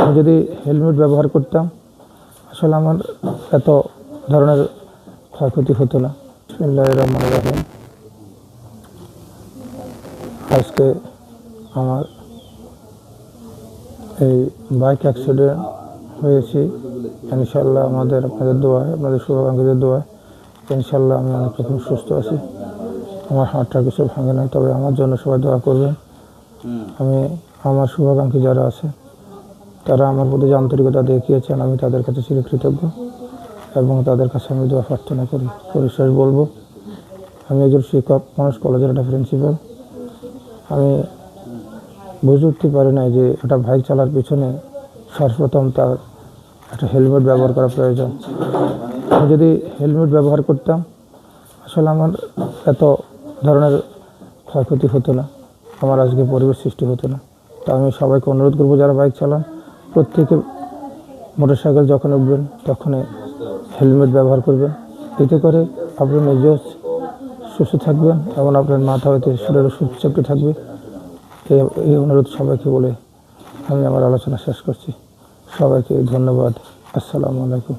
আমি যদি হেলমেট ব্যবহার করতাম, আসলে আমার এত ধরনের ক্ষয়ক্ষতি হতো না। বিসমিল্লাহ রহমান রাহিম আজকে আমার এই বাইক অ্যাক্সিডেন্ট হয়েছি। ইনশাল্লাহ আমাদের, আপনাদের দোয়ায়, আপনাদের শুভাকাঙ্ক্ষীদের দোয়ায় ইনশাল্লাহ আমি অনেক রকম সুস্থ আছি। আমার হাতটা কিছু ভাঙে নাই তবে আমার জন্য সবাই দোয়া করবেন। আমি, আমার শুভাকাঙ্ক্ষী যারা আছে তারা আমার প্রতি যে আন্তরিকতা দেখিয়েছেন, আমি তাদের কাছে চির কৃতজ্ঞ এবং তাদের কাছে আমি দোয়া প্রার্থনা করি, পরিশেষ বলব, আমি একজন শিক্ষক, মানুষ কলেজের একটা প্রিন্সিপাল আমি বুঝে উঠতে পারি নাই যে একটা বাইক চালার পিছনে সর্বপ্রথম তার একটা হেলমেট ব্যবহার করা প্রয়োজন। আমি যদি হেলমেট ব্যবহার করতাম, আসলে আমার এত ধরনের ক্ষয়ক্ষতি হতো না, আমার আজকে পরিবেশ সৃষ্টি হতো না। তো আমি সবাইকে অনুরোধ করব, যারা বাইক চালান প্রত্যেকে মোটরসাইকেল যখন উঠবেন, তখনই হেলমেট ব্যবহার করবেন। এতে করে আপনি নিজেও সুস্থ থাকবেন এবং আপনার মাথা হইতে শরীরও সুস্থ থাকবে। এই অনুরোধ সবাইকে বলে আমি আমার আলোচনা শেষ করছি। সবাইকে ধন্যবাদ। আসসালামু আলাইকুম।